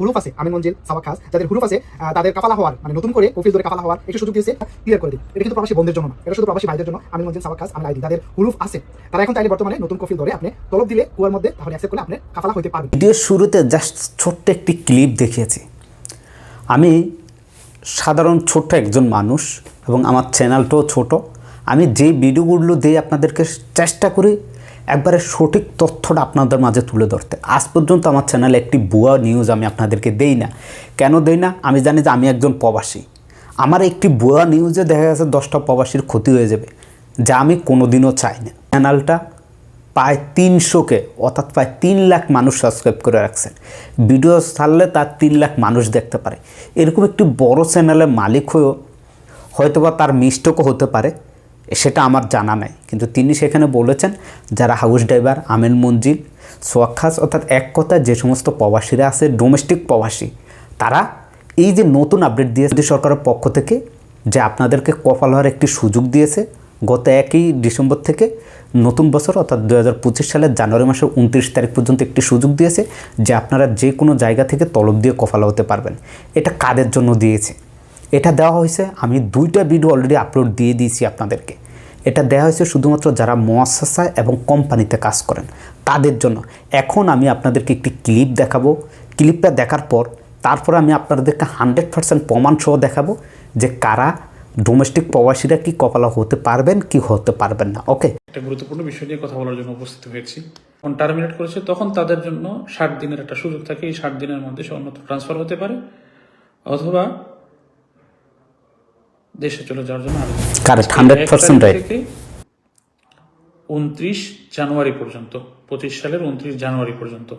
হুরুফ আছে আমিন মঞ্জিল সাওয়া খাস যাদের হুরুফ আছে তাদের কাফালা হওয়ার মানে নতুন করে কফিল ধরে কাফালা হওয়ার একটু সুযোগ দিয়েছে ক্লিয়ার করে দিন। এটা কিন্তু প্রবাসী বন্ধের জন্য না, এটা শুধু প্রবাসী ভাইদের জন্য আমিন মঞ্জিল সাওয়া খাস আমি আইডি হুরুফ আছে, তারা এখন চাইলে বর্তমানে নতুন কফিল ধরে আপনি তলব দিলে কুয়ার মধ্যে তাহলে অ্যাকসেপ্ট করলে আপনি কাফালা হইতে পারবেন। ভিডিওর শুরুতে জাস্ট ছোট্ট একটি ক্লিপ দেখিয়েছি। আমি সাধারণ ছোট্ট একজন মানুষ এবং আমার চ্যানেলটাও ছোট। আমি যেই ভিডিওগুলো দিয়ে আপনাদেরকে চেষ্টা করি একবারে সঠিক তথ্যটা আপনাদের মাঝে তুলে ধরতে। আজ পর্যন্ত আমার চ্যানেলে একটি ভুয়া নিউজ আমি আপনাদেরকে দেই না। কেন দেই না? আমি জানি যে আমি একজন প্রবাসী। আমার একটি ভুয়া নিউজে দেখা গেছে দশটা প্রবাসীর ক্ষতি হয়ে যাবে, যা আমি কোনোদিনও চাই না। চ্যানেলটা প্রায় তিনশোকে, অর্থাৎ প্রায় তিন লাখ মানুষ সাবস্ক্রাইব করে রাখছেন। ভিডিও ছাড়লে তার তিন লাখ মানুষ দেখতে পারে। এরকম একটি বড় চ্যানেলের মালিক হয়েও হয়তোবা তার মিস্টেকও হতে পারে। সেটা আমার জানা নাই। কিন্তু তিনি সেখানে বলেছেন, যারা হাউস ড্রাইভার আমেন মঞ্জিল সোয়াক্ষাস অর্থাৎ এক কথায় যে সমস্ত প্রবাসীরা আছে ডোমেস্টিক প্রবাসী, তারা এই যে নতুন আপডেট দিয়েছে মোদী সরকারের পক্ষ থেকে, যে আপনাদেরকে কপাল হওয়ার একটি সুযোগ দিয়েছে, গত একই ডিসেম্বর থেকে নতুন বছর অর্থাৎ দু হাজার পঁচিশ সালের জানুয়ারি মাসের উনত্রিশ তারিখ পর্যন্ত একটি সুযোগ দিয়েছে, যে আপনারা যে কোনো জায়গা থেকে তলব দিয়ে কফালা হতে পারবেন। এটা কাদের জন্য দিয়েছে? এটা দেওয়া হয়েছে, আমি দুইটা ভিডিও অলরেডি আপলোড দিয়ে দিয়েছি আপনাদেরকে। এটা দেওয়া হয়েছে শুধুমাত্র যারা মোয়াসাসা এবং কোম্পানিতে কাজ করেন, তাদের জন্য। এখন আমি আপনাদেরকে একটি ক্লিপ দেখাবো। ক্লিপটা দেখার পর, তারপরে আমি আপনাদেরকে হান্ড্রেড পার্সেন্ট প্রমাণ সহ দেখাবো যে কারা ডোমেস্টিক প্রবাসীরা কি কপালা হতে পারবেন, কি হতে পারবেন না। ওকে একটা গুরুত্বপূর্ণ বিষয় নিয়ে কথা বলার জন্য উপস্থিত হয়েছি। যখন টার্মিনেট করেছে, তখন তাদের জন্য ষাট দিনের একটা সুযোগ থাকে। এই ষাট দিনের মধ্যে সে অন্যত্র ট্রান্সফার হতে পারে। অথবা দেশে চলে যাওয়ার জন্য। কারেক্ট হান্ড্রেড পার্সেন্ট রাইট উনত্রিশ জানুয়ারি পর্যন্ত পঁচিশ সালের উনত্রিশ জানুয়ারি পর্যন্ত।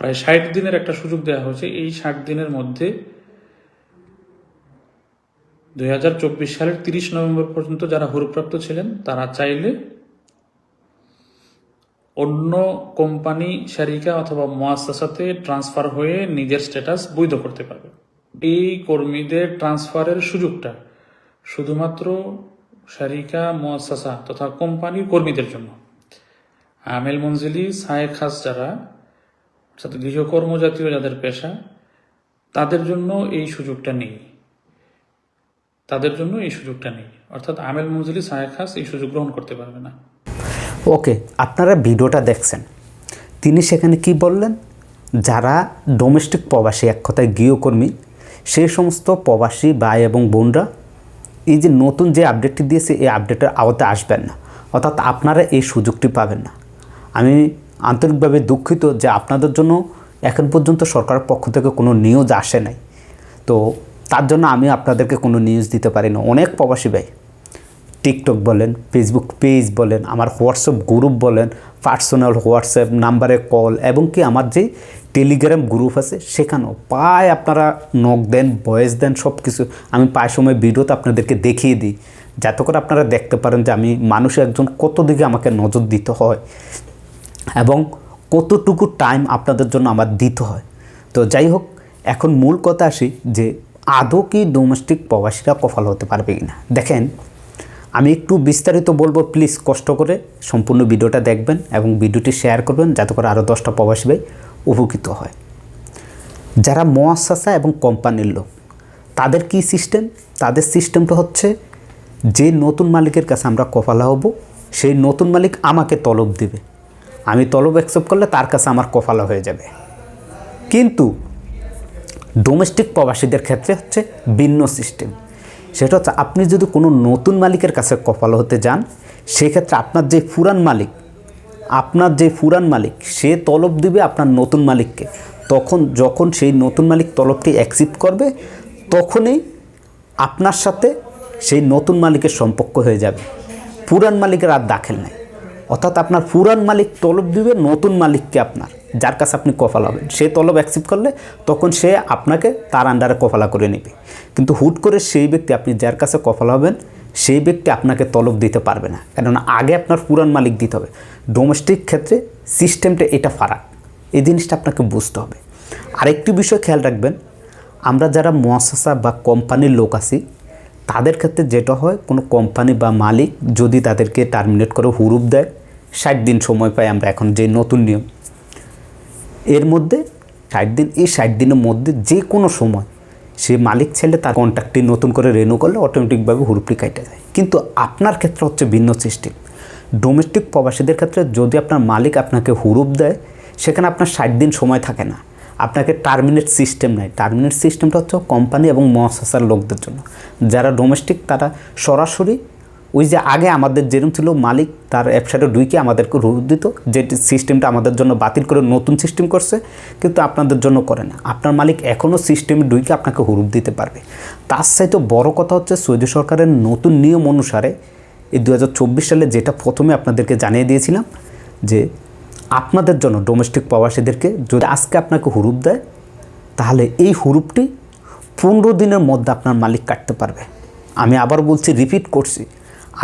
প্রায় ষাট দিনের একটা সুযোগ দেওয়া হয়েছে। এই ষাট দিনের মধ্যে দুই হাজার চব্বিশ সালের তিরিশ নভেম্বর পর্যন্ত যারা হুরুপ্রাপ্ত ছিলেন তারা চাইলে অন্য কোম্পানি শারিকা অথবা মোয়াসাসাতে ট্রান্সফার হয়ে নিজের স্ট্যাটাস বৈধ করতে পারবে। এই কর্মীদের ট্রান্সফারের সুযোগটা শুধুমাত্র শারিকা, মোয়াসাসা তথা কোম্পানির কর্মীদের জন্য। আমেল মঞ্জিলি সায়ে খাস যারা অর্থাৎ গৃহকর্ম জাতীয় যাদের পেশা, তাদের জন্য এই সুযোগটা নেই। তাদের জন্য এই সুযোগটা নেই। অর্থাৎ আমেল মঞ্জিলি সায়ে খাস এই সুযোগ গ্রহণ করতে পারবে না। ওকে, আপনারা ভিডিওটা দেখছেন। তিনি সেখানে কি বললেন? যারা ডোমেস্টিক প্রবাসী এক কথায় গৃহকর্মী, সেই সমস্ত প্রবাসী ভাই এবং বোনরা এই যে নতুন যে আপডেটটি দিয়েছে, এই আপডেটের আওতায় আসবেন না। অর্থাৎ আপনারা এই সুযোগটি পাবেন না। আমি আন্তরিকভাবে দুঃখিত যে আপনাদের জন্য এখন পর্যন্ত সরকারের পক্ষ থেকে কোনো নিউজ আসে নাই। তো তার জন্য আমি আপনাদেরকে কোনো নিউজ দিতে পারি না। অনেক প্রবাসী ভাই টিকটক বলেন ফেসবুক পেজ বলেন, আমার হোয়াটসঅ্যাপ গ্রুপ বলেন পার্সোনাল হোয়াটসঅ্যাপ নাম্বারে কল এবং কি আমার যে টেলিগ্রাম গ্রুপ আছে, সেখানেও প্রায় আপনারা নক দেন ভয়েস দেন সব কিছু আমি প্রায় সময় ভিডিওতে আপনাদেরকে দেখিয়ে দিই। যাতে করে আপনারা দেখতে পারেন যে আমি মানুষ একজন কত দিকে আমাকে নজর দিতে হয় এবং কতটুকু টাইম আপনাদের জন্য আমার দিতে হয়। তো যাই হোক, এখন মূল কথা আসি যে আদৌ কি ডোমেস্টিক প্রবাসীরা কফাল হতে পারবে কি না দেখেন, আমি একটু বিস্তারিত বলব প্লিজ কষ্ট করে সম্পূর্ণ ভিডিওটা দেখবেন এবং ভিডিওটি শেয়ার করবেন, যাতে করে আরও দশটা প্রবাসী ভাই উপকৃত হয়। যারা মোয়াসাসা এবং কোম্পানির লোক, তাদের কি সিস্টেম? তাদের সিস্টেমটা হচ্ছে, যে নতুন মালিকের কাছে আমরা কফালা হব, সেই নতুন মালিক আমাকে তলব দিবে। আমি তলব অ্যাকসেপ্ট করলে তার কাছে আমার কফালা হয়ে যাবে। কিন্তু ডোমেস্টিক প্রবাসীদের ক্ষেত্রে হচ্ছে ভিন্ন সিস্টেম। সেটা হচ্ছে, আপনি যদি কোনো নতুন মালিকের কাছে কপাল হতে যান, সেক্ষেত্রে আপনার যে পুরান মালিক আপনার যে পুরান মালিক, সে তলব দিবে আপনার নতুন মালিককে। তখন যখন সেই নতুন মালিক তলবটি অ্যাকসেপ্ট করবে, তখনই আপনার সাথে সেই নতুন মালিকের সম্পর্ক হয়ে যাবে। পুরান মালিকের আর দাখেল নেই। অর্থাৎ আপনার পুরান মালিক তলব দিবে নতুন মালিককে আপনার, যার কাছে আপনি কফালা হবেন সে তলব অ্যাকসেপ্ট করলে তখন সে আপনাকে তার আন্ডারে কফালা করে নেবে। কিন্তু হুট করে সেই ব্যক্তি আপনি যার কাছে কফালা হবেন সেই ব্যক্তি আপনাকে তলব দিতে পারবে না। কেননা আগে আপনার পুরান মালিক দিতে হবে। ডোমেস্টিক ক্ষেত্রে সিস্টেমটা এটা ফারাক। এই জিনিসটা আপনাকে বুঝতে হবে। আরেকটি বিষয় খেয়াল রাখবেন, আমরা যারা মহাশাসা বা কোম্পানির লোক আছি, তাদের ক্ষেত্রে যেটা হয়, কোনো কোম্পানি বা মালিক যদি তাদেরকে টার্মিনেট করে হুরুপ দেয়, ষাট দিন সময় পাই আমরা এখন যে নতুন নিয়ম। এর মধ্যে ষাট দিন, এই ষাট দিনের মধ্যে যে কোনো সময় সে মালিক ছেলে তার কন্ট্রাক্টটি নতুন করে রেনু করলে অটোমেটিকভাবে হুরুপটি কাটে যায় কিন্তু আপনার ক্ষেত্রে হচ্ছে ভিন্ন সিস্টেম ডোমেস্টিক প্রবাসীদের ক্ষেত্রে যদি আপনার মালিক আপনাকে হুরুপ দেয়, সেখানে আপনার ষাট দিন সময় থাকে না। আপনাকে টার্মিনেট সিস্টেম নেয় টার্মিনেট সিস্টেমটা হচ্ছে কোম্পানি এবং মহাশাসার লোকদের জন্য। যারা ডোমেস্টিক তারা সরাসরি ওই যে আগে আমাদের যেরকম ছিল মালিক, তার অ্যাপসাইটে ডুইকে আমাদেরকে রুট দিত যে সিস্টেমটা আমাদের জন্য বাতিল করে নতুন সিস্টেম করছে, কিন্তু আপনাদের জন্য করে না। আপনার মালিক এখনও সিস্টেমে ডুইকে আপনাকে হুরুপ দিতে পারবে। তার সাথে বড় কথা হচ্ছে সৌদি সরকারের নতুন নিয়ম অনুসারে এই দু হাজার চব্বিশ সালে যেটা প্রথমে আপনাদেরকে জানিয়ে দিয়েছিলাম, যে আপনাদের জন্য ডোমেস্টিক প্রবাসীদেরকে যদি আজকে আপনাকে হুরুপ দেয়, তাহলে এই হুরুপটি পনেরো দিনের মধ্যে আপনার মালিক কাটতে পারবে। আমি আবার বলছি রিপিট করছি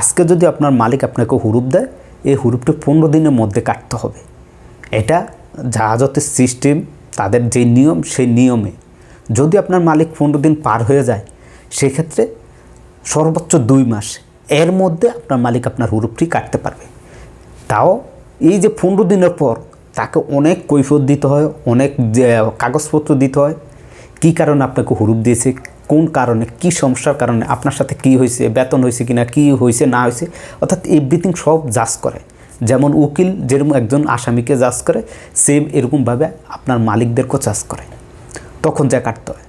আজকে যদি আপনার মালিক আপনাকে হুরুপ দেয়, এই হুরুপটি পনেরো দিনের মধ্যে কাটতে হবে। এটা জাহাজতের সিস্টেম, তাদের যে নিয়ম, সেই নিয়মে। যদি আপনার মালিক পনেরো দিন পার হয়ে যায়, সেক্ষেত্রে সর্বোচ্চ দুই মাস। এর মধ্যে আপনার মালিক আপনার হুরুপটি কাটতে পারবে। তাও এই যে পনেরো দিনের পর, তাকে অনেক কৈফত দিতে হয়, অনেক কাগজপত্র দিতে হয়। কী কারণে আপনাকে হুরুপ দিয়েছে কোন কারণে, কি সমস্যার কারণে, আপনার সাথে কি হয়েছে, বেতন হয়েছে কিনা, কি হয়েছে, না হয়েছে, অর্থাৎ এভরিথিং সব জাজ করে। যেমন উকিল যেরকম একজন আসামিকে জাজ করে সেম এরকমভাবে আপনার মালিকদেরকেও জাজ করে। তখন যা কাটতে হয়।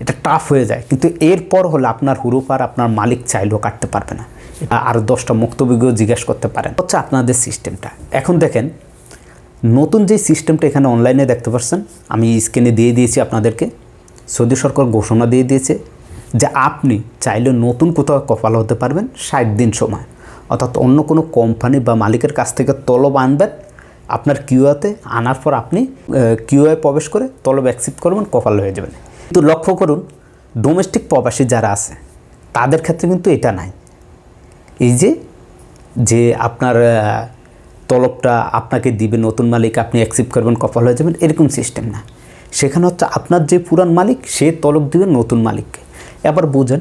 এটা টাফ হয়ে যায়। কিন্তু এরপর হলে আপনার হুরুপ আপনার মালিক চাইলেও কাটতে পারবে না। এটা আরও দশটা মুক্তবিজ্ঞ জিজ্ঞেস করতে পারেন। হচ্ছে আপনাদের সিস্টেমটা এখন দেখেন, নতুন যে সিস্টেমটা এখানে অনলাইনে দেখতে পাচ্ছেন, আমি স্ক্রিনে দিয়ে দিয়েছি আপনাদেরকে। সৌদি সরকার ঘোষণা দিয়ে দিয়েছে যে আপনি চাইলে নতুন কোথাও কপাল হতে পারবেন ষাট দিন সময়। অর্থাৎ অন্য কোনো কোম্পানি বা মালিকের কাছ থেকে তলব আনবেন, আপনার কিউআতে আনার পর আপনি কিউআই প্রবেশ করে তলব অ্যাকসেপ্ট করবেন, কপাল হয়ে যাবেন। কিন্তু লক্ষ্য করুন ডোমেস্টিক প্রবাসী যারা আছে, তাদের ক্ষেত্রে কিন্তু এটা নাই। এই যে যে আপনার তলবটা আপনাকে দিবে, নতুন মালিক আপনি অ্যাকসেপ্ট করবেন, কপাল হয়ে যাবেন, এরকম সিস্টেম না। সেখানে হচ্ছে আপনার যে পুরান মালিক, সে তলব দিবে নতুন মালিককে। এবার বুঝেন,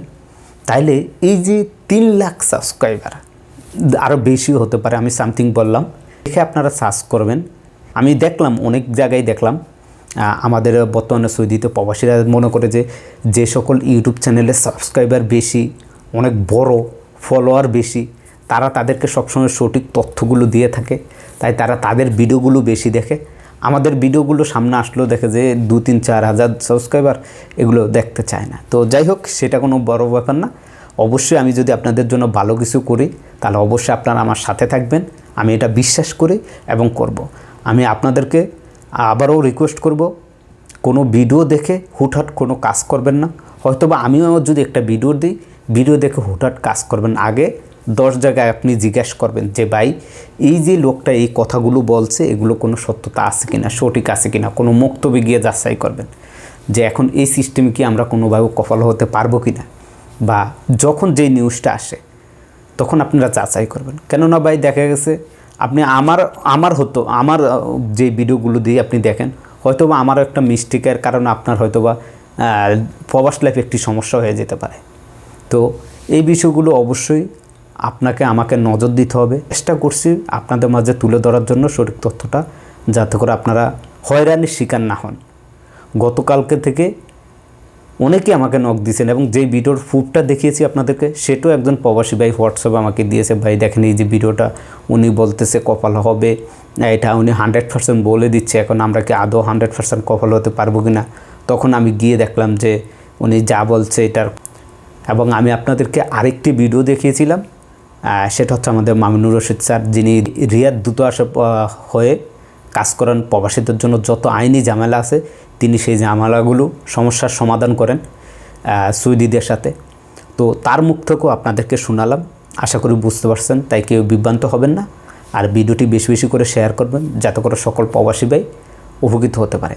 তাইলে এই যে তিন লাখ সাবস্ক্রাইবার আরও বেশিও হতে পারে, আমি সামথিং বললাম, দেখে আপনারা সার্চ করবেন। আমি দেখলাম, অনেক জায়গায় দেখলাম আমাদের বর্তমানে সৌদিতে প্রবাসীরা মনে করে যে যে সকল ইউটিউব চ্যানেলের সাবস্ক্রাইবার বেশি, অনেক বড় ফলোয়ার বেশি, তারা তাদেরকে সবসময় সঠিক তথ্যগুলো দিয়ে থাকে, তাই তারা তাদের ভিডিওগুলো বেশি দেখে। আমাদের ভিডিওগুলো সামনে আসলেও দেখে যে দু তিন চার হাজার সাবস্ক্রাইবার এগুলো দেখতে চায় না। তো যাই হোক, সেটা কোনো বড় ব্যাপার না। অবশ্যই আমি যদি আপনাদের জন্য ভালো কিছু করি, তাহলে অবশ্যই আপনারা আমার সাথে থাকবেন। আমি এটা বিশ্বাস করি এবং করব। আমি আপনাদেরকে আবারও রিকোয়েস্ট করব, কোনো ভিডিও দেখে হুটহাট কোনো কাজ করবেন না। হয়তোবা আমিও যদি একটা ভিডিও দিই, ভিডিও দেখে হুটহাট কাজ করবেন আগে। দশ জায়গায় আপনি জিজ্ঞেস করবেন যে ভাই এই যে লোকটা এই কথাগুলো বলছে এগুলো কোনো সত্যতা আছে কিনা সঠিক আছে কিনা কোনো মুক্তবে গিয়ে যাচাই করবেন যে এখন এই সিস্টেমে কি আমরা কোনোভাবে কফল হতে পারব কি না বা যখন যেই নিউজটা আসে তখন আপনারা যাচাই করবেন। কেননা ভাই দেখা গেছে আপনি আমার আমার হতো আমার যে ভিডিওগুলো দিয়ে আপনি দেখেন হয়তোবা আমারও একটা মিস্টেকের কারণে আপনার হয়তোবা আহ, প্রবাস লাইফ একটি সমস্যা হয়ে যেতে পারে। তো এই বিষয়গুলো অবশ্যই আপনাকে আমাকে নজর দিতে হবে। চেষ্টা করছি আপনাদের মাঝে তুলে ধরার জন্য সঠিক তথ্যটা, যাতে করে আপনারা হয়রানির শিকার না হন। গতকালকে থেকে অনেকেই আমাকে নক দিয়েছেন এবং যেই ভিডিওর প্রুফটা দেখিয়েছি আপনাদেরকে, সেটাও একজন প্রবাসী ভাই হোয়াটসঅ্যাপে আমাকে দিয়েছে, ভাই, দেখেন এই যে ভিডিওটা, উনি বলতেছে কপাল হবে, এটা উনি হান্ড্রেড পার্সেন্ট বলে দিচ্ছে, এখন আমরা কি আদৌ হান্ড্রেড পার্সেন্ট কপাল হতে পারব কি না তখন আমি গিয়ে দেখলাম যে উনি যা বলছে এটার, এবং আমি আপনাদেরকে আরেকটি ভিডিও দেখিয়েছিলাম সেটা হচ্ছে আমাদের মামিনুর রশিদ স্যার যিনি রিয়াদ দূতাবাসে হয়ে কাজ করেন প্রবাসীদের জন্য। যত আইনি ঝামেলা আছে তিনি সেই ঝামেলাগুলো সমস্যার সমাধান করেন আহ, সৌদিদের সাথে। তো তার মুখ থেকেও আপনাদেরকে শোনালাম। আশা করি বুঝতে পারছেন তাই কেউ বিভ্রান্ত হবেন না। আর ভিডিওটি বেশি বেশি করে শেয়ার করবেন যাতে করে সকল প্রবাসী ভাই উপকৃত হতে পারে।